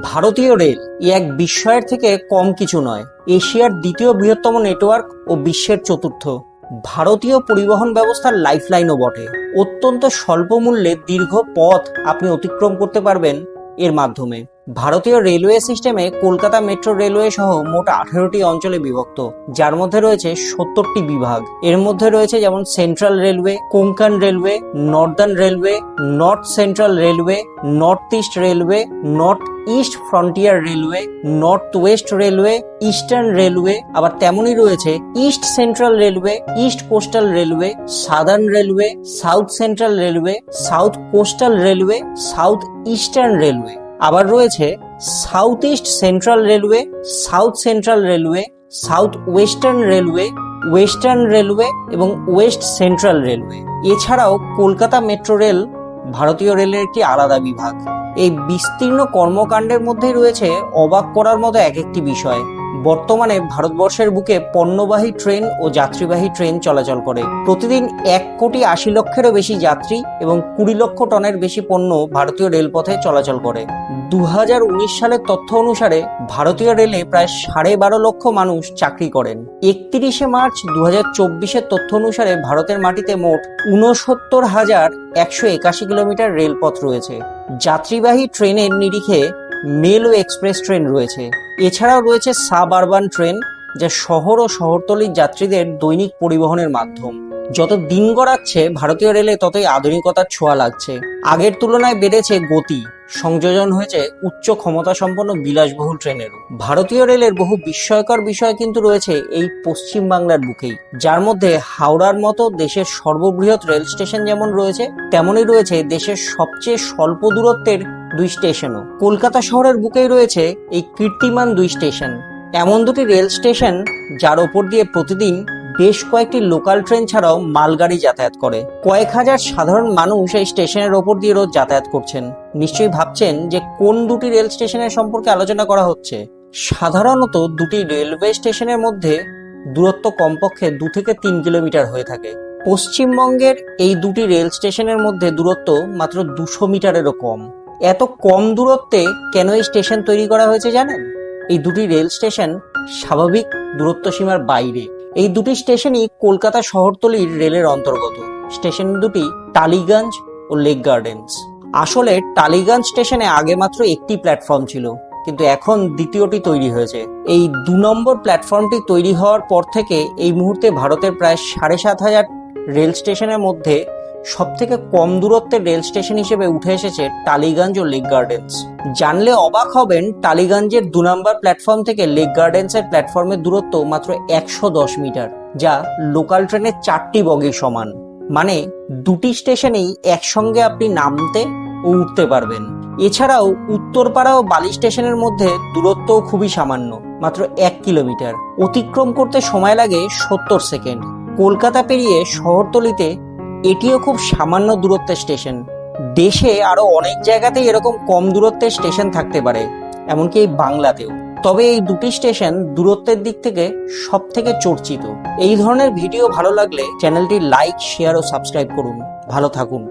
ভারতীয় রেল ই এক বিস্ময়ের থেকে কম কিছু নয়। এশিয়ার দ্বিতীয় বৃহত্তম নেটওয়ার্ক ও বিশ্বের চতুর্থ। ভারতীয় পরিবহন ব্যবস্থার লাইফলাইনও বটে। অত্যন্ত স্বল্প মূল্যে দীর্ঘ পথ আপনি অতিক্রম করতে পারবেন এর মাধ্যমে। ভারতীয় রেলওয়ে সিস্টেমে কলকাতা মেট্রো রেলওয়ে সহ মোট আঠেরোটি অঞ্চলে বিভক্ত, যার মধ্যে রয়েছে সত্তরটি বিভাগ। এর মধ্যে রয়েছে যেমন central railway, Konkan railway, northern railway, north central railway, north east railway, north east frontier railway, north west railway, eastern railway, আবার তেমনই রয়েছে east central railway, east coastal railway, southern railway, south central railway, south coastal railway, south eastern railway. আবার রয়েছে south east central railway south central railway south western railway western railway এবং west central railway এছাড়াও Kolkata metro rail ভারতীয় রেলের একটি আলাদা বিভাগ। এই বিস্তীর্ণ কর্মকাণ্ডের মধ্যে রয়েছে অবাক করার মতো এক একটি বিষয়। বর্তমানে ভারতবর্ষের বুকে পণ্যবাহী ট্রেন ও যাত্রীবাহী ট্রেন চলাচল করে। প্রতিদিন এক কোটি আশি লক্ষেরও বেশি যাত্রী এবং কুড়ি লক্ষ টনের বেশি পণ্য ভারতীয় রেলপথে চলাচল করে। দু হাজার উনিশ সালের তথ্য অনুসারে ভারতীয় রেলে প্রায় সাড়ে বারো লক্ষ মানুষ চাকরি করেন। একত্রিশে মার্চ দু হাজার চব্বিশের তথ্য অনুসারে ভারতের মাটিতে মোট উনসত্তর হাজার একশো একাশি কিলোমিটার রেলপথ রয়েছে। যাত্রীবাহী ট্রেনের নিরিখে মেল ও এক্সপ্রেস ট্রেন রয়েছে। এছাড়াও রয়েছে সাব আরবান ট্রেন, যা শহর ও শহরতলির যাত্রীদের দৈনিক পরিবহনের মাধ্যম। যত দিন গড়াচ্ছে, ভারতীয় রেলে ততই আধুনিকতার ছোঁয়া লাগছে। আগের তুলনায় বেড়েছে গতি। সংযোজন হয়েছে উচ্চ ক্ষমতা সম্পন্ন বিলাসবহুল ট্রেনেরও। ভারতীয় রেলের বহু বিস্ময়কর বিষয় কিন্তু রয়েছে এই পশ্চিম বাংলার বুকেই। যার মধ্যে হাওড়ার মতো দেশের সর্ববৃহৎ রেল স্টেশন যেমন রয়েছে, তেমনই রয়েছে দেশের সবচেয়ে স্বল্প দূরত্বের দুই স্টেশনও। কলকাতা শহরের বুকেই রয়েছে এই কীর্তিমান দুই স্টেশন। এমন দুটি রেল স্টেশন যার ওপর দিয়ে প্রতিদিন বেশ কয়েকটি লোকাল ট্রেন ছাড়াও মালগাড়ি যাতায়াত করে। কয়েক হাজার সাধারণ মানুষ এই স্টেশনের ওপর দিয়ে রোজ যাতায়াত করছেন। নিশ্চয়ই ভাবছেন যে কোন দুটি রেল স্টেশনের সম্পর্কে আলোচনা করা হচ্ছে। সাধারণত দুটি রেলওয়ে স্টেশনের মধ্যে দূরত্ব কমপক্ষে দু থেকে তিন কিলোমিটার হয়ে থাকে। পশ্চিমবঙ্গের এই দুটি রেল স্টেশনের মধ্যে দূরত্ব মাত্র দুশো মিটারেরও কম। এত কম দূরত্বে কেন এই স্টেশন তৈরি করা হয়েছে জানেন? এই দুটি রেল স্টেশন স্বাভাবিক দূরত্ব সীমার বাইরে। এই দুটি স্টেশনই কলকাতা শহরতলির রেলের অন্তর্গত। স্টেশন দুটি টালিগঞ্জ ও লেক গার্ডেন্স। আসলে টালিগঞ্জ স্টেশনে আগে মাত্র একটি প্ল্যাটফর্ম ছিল, কিন্তু এখন দ্বিতীয়টি তৈরি হয়েছে। এই দু নম্বর প্ল্যাটফর্মটি তৈরি হওয়ার পর থেকে এই মুহূর্তে ভারতের প্রায় সাড়ে সাত হাজার রেল স্টেশনের মধ্যে সব থেকে কম দূরত্বের রেল স্টেশন হিসেবে উঠে এসেছে টালিগঞ্জ ও লেক গার্ডেন্স। জানলে অবাক হবেন, টালিগঞ্জের দু নম্বর প্ল্যাটফর্ম থেকে লেক গার্ডেন্সের প্ল্যাটফর্মের দূরত্ব মাত্র একশো দশ মিটার, যা লোকাল ট্রেনের চারটি বগির সমান। মানে দুটি স্টেশনেই একসঙ্গে আপনি নামতে ও উঠতে পারবেন। এছাড়াও উত্তরপাড়া ও বালি স্টেশনের মধ্যে দূরত্বও খুবই সামান্য, মাত্র এক কিলোমিটার। অতিক্রম করতে সময় লাগে সত্তর সেকেন্ড। কলকাতা পেরিয়ে শহরতলিতে এটিও খুব সামান্য দূরত্বের স্টেশন। দেশে আরও অনেক জায়গাতেই এরকম কম দূরত্বের স্টেশন থাকতে পারে, এমনকি এই বাংলাতেও। তবে এই দুটি স্টেশন দূরত্বের দিক থেকে সব থেকে চর্চিত। এই ধরনের ভিডিও ভালো লাগলে চ্যানেলটি লাইক, শেয়ার ও সাবস্ক্রাইব করুন। ভালো থাকুন।